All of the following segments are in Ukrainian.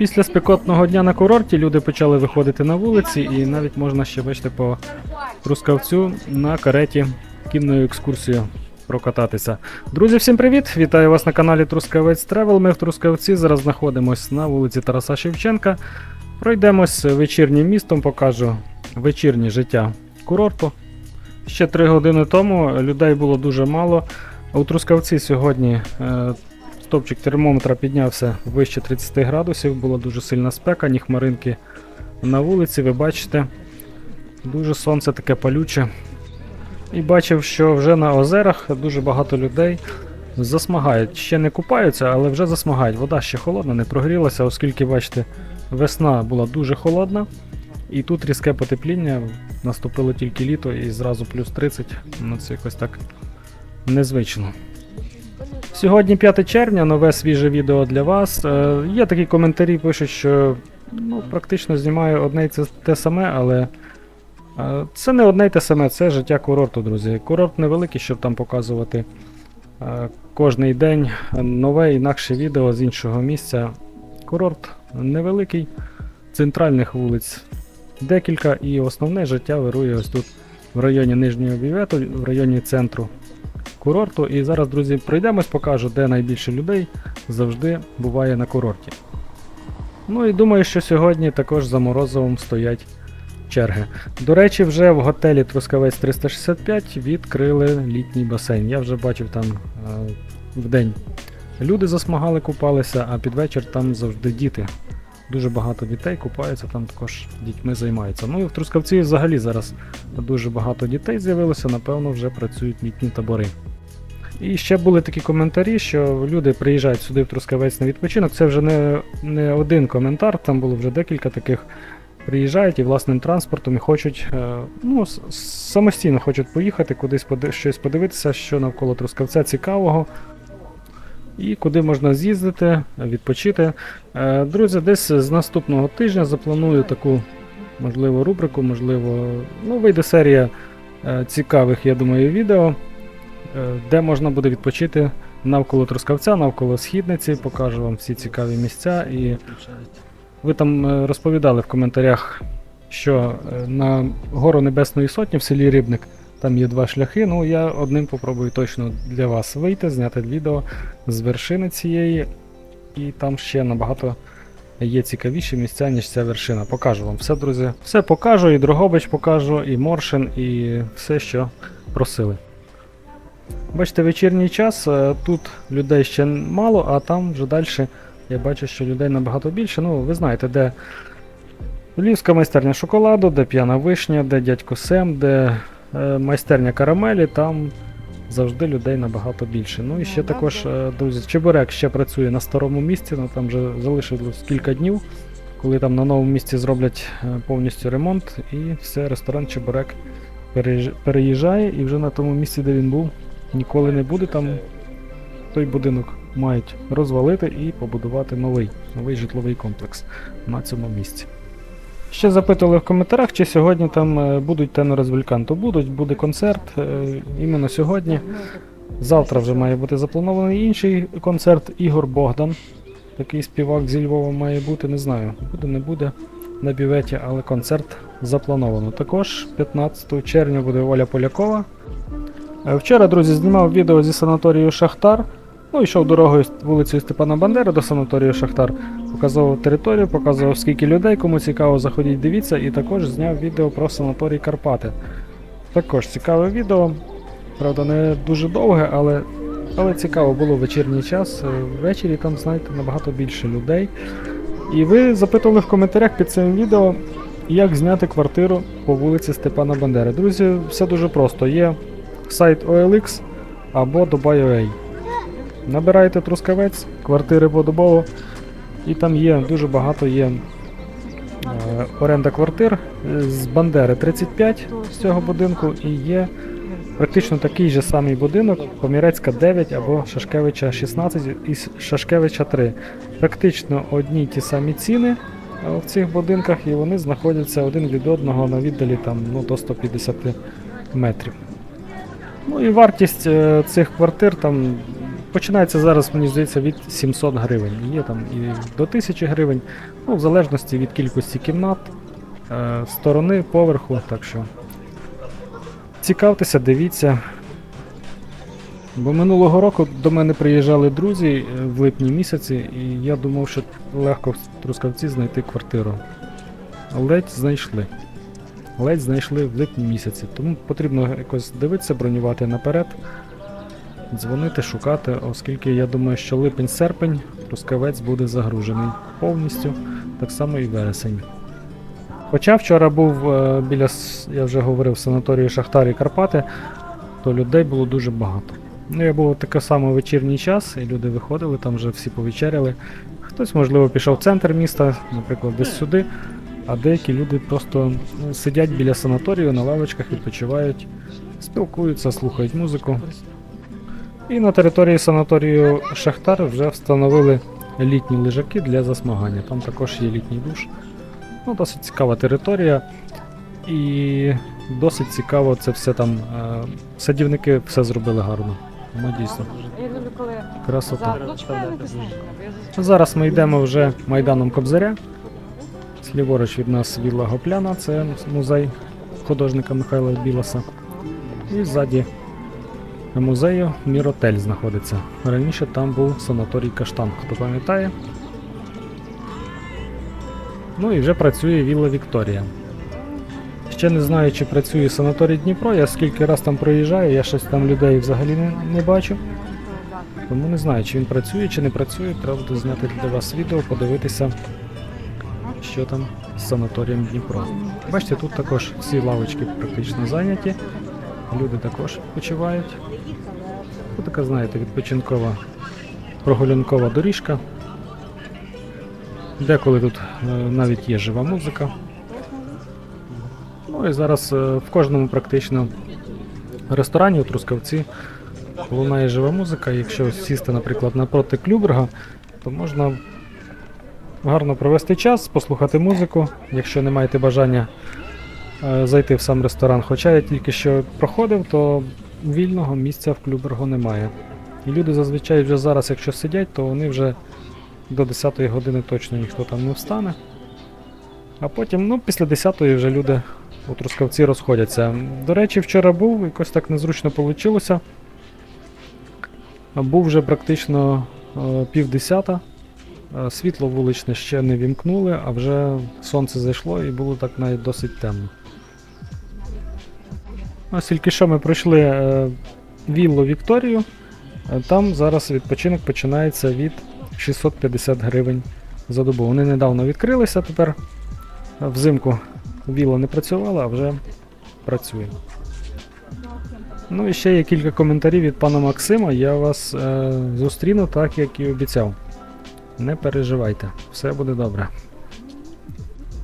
Після спекотного дня на курорті люди почали виходити на вулиці, і навіть можна ще бачити по Трускавцю на кареті кінною екскурсією прокататися. Друзі, всім привіт! Вітаю вас на каналі Трускавець Тревел. Ми в Трускавці зараз знаходимося на вулиці Тараса Шевченка. Пройдемось вечірнім містом, покажу вечірнє життя курорту. Ще три години тому людей було дуже мало. У Трускавці сьогодні е, стопчик термометра піднявся вище 30 градусів, була дуже сильна спека, ні хмаринки на вулиці, ви бачите. Дуже сонце таке палюче. І бачив, що вже на озерах дуже багато людей засмагають. Ще не купаються, але вже засмагають. Вода ще холодна, не прогрілася, оскільки, бачите, весна була дуже холодна. І тут різке потепління, наступило тільки літо і зразу плюс 30. Ну це якось так незвично. Сьогодні 5 червня, нове свіже відео для вас. Е, є такі коментарі, пишуть, що ну, практично знімаю одне і це те саме, але е, це не одне й те саме, це життя курорту, друзі. Курорт невеликий, щоб там показувати е, кожний день нове інакше відео з іншого місця. Курорт невеликий, центральних вулиць декілька, і основне життя вирує ось тут в районі Нижнього Бівету, в районі центру курорту. І зараз, друзі, пройдемось, покажу, де найбільше людей завжди буває на курорті. Ну і думаю, що сьогодні також за Морозовим стоять черги. До речі, вже в готелі Трускавець 365 відкрили літній басейн. Я вже бачив там е, в день люди засмагали, купалися, а під вечір там завжди діти. Дуже багато дітей купаються, там також дітьми займаються. Ну і в Трускавці взагалі зараз дуже багато дітей з'явилося, напевно, вже працюють літні табори. І ще були такі коментарі, що люди приїжджають сюди в Трускавець на відпочинок. Це вже не, не один коментар, там було вже декілька таких. Приїжджають і власним транспортом і хочуть е, ну, самостійно хочуть поїхати, кудись щось подивитися, що навколо Трускавця цікавого. І куди можна з'їздити, відпочити. Е, Друзі, десь з наступного тижня запланую таку, можливо, рубрику, можливо, ну, вийде серія е, цікавих, я думаю, відео, е, де можна буде відпочити навколо Трускавця, навколо Східниці, покажу вам всі цікаві місця. І ви там розповідали в коментарях, що на гору Небесної Сотні в селі Рибник там є два шляхи. Ну, я одним попробую точно для вас вийти, зняти відео з вершини цієї, і там ще набагато є цікавіші місця, ніж ця вершина. Покажу вам все, друзі. Все покажу, і Дрогобич покажу, і Моршин, і все, що просили. Бачите, вечірній час, е, тут людей ще мало, а там вже далі я бачу, що людей набагато більше. Ну, ви знаєте, де Львівська майстерня шоколаду, де п'яна вишня, де дядько Сем, де майстерня карамелі, там завжди людей набагато більше. Ну і ще також, е, друзі, Чебурек ще працює на старому місці, ну там вже залишилось кілька днів, коли там на новому місці зроблять е, повністю ремонт, і все, ресторан Чебурек переїжджає, і вже на тому місці, де він був, ніколи не буде там. Той будинок мають розвалити і побудувати новий, новий житловий комплекс на цьому місці. Ще запитували в коментарях, чи сьогодні там е, будуть тенори з Вульканту. Будуть, буде концерт е, іменно сьогодні. Завтра вже має бути запланований інший концерт Ігор Богдан. Такий співак зі Львова має бути, не знаю, буде, не буде на бюветі, але концерт заплановано. Також 15 червня буде Оля Полякова. Е, Вчора, друзі, знімав відео зі санаторію Шахтар. Ну, йшов дорогою вулицею Степана Бандери до санаторію Шахтар. Показував територію, показував скільки людей, кому цікаво, заходіть, дивіться, і також зняв відео про санаторій Карпати. Також цікаве відео. Правда, не дуже довге, але, але цікаво було вечірній час. Е, Ввечері там, знаєте, набагато більше людей. І ви запитували в коментарях під цим відео, як зняти квартиру по вулиці Степана Бандери. Друзі, все дуже просто. Є сайт OLX або Dubai.ua. Набираєте трускавець, квартири подобово, і там є дуже багато є е, оренда квартир е, з Бандери 35 з цього будинку, і є практично такий же самий будинок, Помірецька 9 або Шашкевича 16 і Шашкевича 3. Практично одні ті самі ціни е, в цих будинках, і вони знаходяться один від одного на віддалі там, ну, до 150 метрів. Ну і вартість е, цих квартир там починається зараз, мені здається, від 700 гривень. Є там і до 1000 гривень, ну, в залежності від кількості кімнат, е, сторони, поверху. Так що цікавтеся, дивіться. Бо минулого року до мене приїжджали друзі е, в липні місяці, і я думав, що легко в Трускавці знайти квартиру. Ледь знайшли. Ледь знайшли в липні місяці. Тому потрібно якось дивитися, бронювати наперед, дзвонити, шукати, оскільки я думаю, що липень-серпень Трускавець буде загружений повністю, так само і вересень. Хоча вчора був е, біля, я вже говорив, санаторії Шахтар і Карпати, то людей було дуже багато. Ну, я був такий самий вечірній час, і люди виходили, там вже всі повечеряли. Хтось, можливо, пішов в центр міста, наприклад, десь сюди, а деякі люди просто ну, сидять біля санаторію на лавочках, відпочивають, спілкуються, слухають музику. І на території санаторію Шахтар вже встановили літні лежаки для засмагання. Там також є літній душ. Ну, досить цікава територія. І досить цікаво це все там. Е, садівники все зробили гарно. Ну, дійсно. Красота. Зараз ми йдемо вже майданом Кобзаря. Сліворуч від нас Вілла Гопляна, це музей художника Михайла Білоса. І ззаді музею Міротель знаходиться. Раніше там був санаторій Каштан, хто пам'ятає. Ну і вже працює Вілла Вікторія. Ще не знаю, чи працює санаторій Дніпро. Я скільки раз там проїжджаю, я щось там людей взагалі не, не бачу. Тому не знаю, чи він працює, чи не працює. Треба буде зняти для вас відео, подивитися, що там з санаторієм Дніпро. Бачите, тут також всі лавочки практично зайняті. Люди також відпочивають. Тут така, знаєте, відпочинкова прогулянкова доріжка. Деколи тут е, навіть є жива музика. Ну і зараз е, в кожному практично ресторані у Трускавці лунає жива музика. Якщо сісти, наприклад, напроти Клюберга, то можна гарно провести час, послухати музику, якщо не маєте бажання зайти в сам ресторан. Хоча я тільки що проходив, то вільного місця в Клюбергу немає. І люди зазвичай вже зараз, якщо сидять, то вони вже до 10-ї години точно ніхто там не встане. А потім, ну, після 10-ї вже люди у Трускавці розходяться. До речі, вчора був, якось так незручно вийшло. Був вже практично е, півдесята. Е, Світло вуличне ще не вімкнули, а вже сонце зайшло і було так навіть досить темно. Ось тільки що ми пройшли е, віллу Вікторію. Е, Там зараз відпочинок починається від 650 гривень за добу. Вони недавно відкрилися тепер. Взимку вілла не працювала, а вже працює. Ну і ще є кілька коментарів від пана Максима. Я вас е, зустріну так, як і обіцяв. Не переживайте, все буде добре.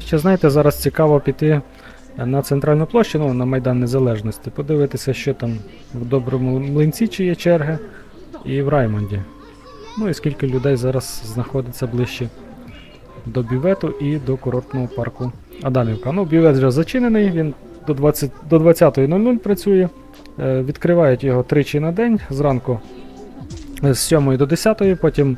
Ще знаєте, зараз цікаво піти на центральну площу, ну, на Майдан Незалежності, подивитися, що там в доброму млинці, чи є черги, і в Раймонді. Ну і скільки людей зараз знаходиться ближче до бювету і до курортного парку Адамівка. Ну, бювет вже зачинений, він до 20 до 20.00 працює. Е, Відкривають його тричі на день зранку з 7 до 10, потім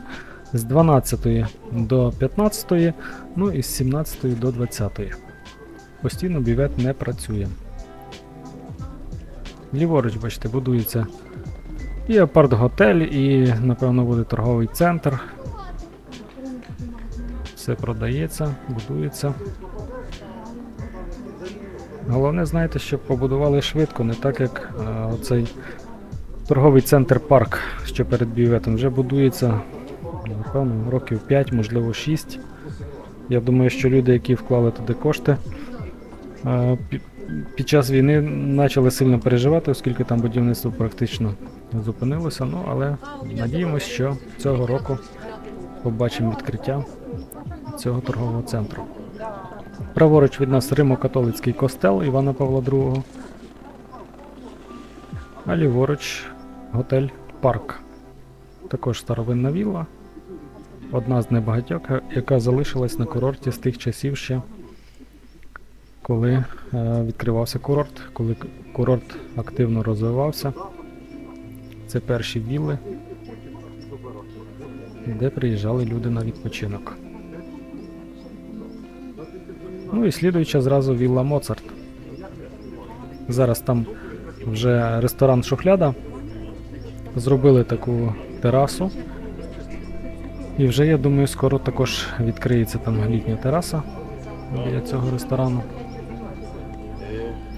з 12 до 15, ну і з 17 до 20. Постійно бювет не працює. Ліворуч, бачите, будується і апарт-готель, і, напевно, буде торговий центр. Все продається, будується. Головне, знаєте, щоб побудували швидко, не так як е, оцей торговий центр парк, що перед бюветом, вже будується, напевно, років 5, можливо 6. Я думаю, що люди, які вклали туди кошти, під час війни почали сильно переживати, оскільки там будівництво практично зупинилося. Ну, але надіємось, що цього року побачимо відкриття цього торгового центру. Праворуч від нас Римо-католицький костел Івана Павла II. А ліворуч готель Парк. Також старовинна вілла. Одна з небагатьох, яка залишилась на курорті з тих часів ще, коли е, відкривався курорт, коли курорт активно розвивався. Це перші вілли де приїжджали люди на відпочинок. Ну і слідуюча зразу Вілла Моцарт. Зараз там вже ресторан Шухляда. Зробили таку терасу. І вже, я думаю, скоро також відкриється там літня тераса біля цього ресторану.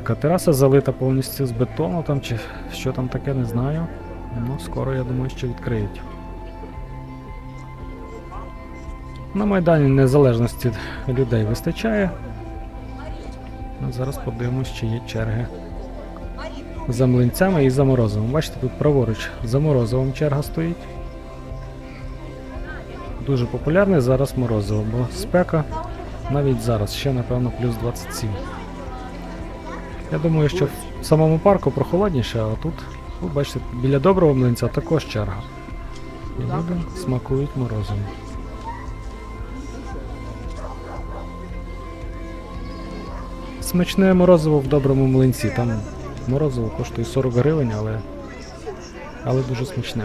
Така тераса залита повністю з бетону там чи що там таке, не знаю. Ну, скоро я думаю, що відкриють. На Майдані Незалежності людей вистачає. А зараз подивимось, чи є черги за млинцями і за морозивом. Бачите, тут праворуч за морозивом черга стоїть. Дуже популярний зараз морозиво, бо спека навіть зараз, ще напевно плюс 27. Я думаю, що в самому парку прохолодніше, а тут, ви бачите, біля доброго млинця також черга. І люди смакують морозивом. Смачне морозиво в доброму млинці. Там морозиво коштує 40 гривень, але, але дуже смачне.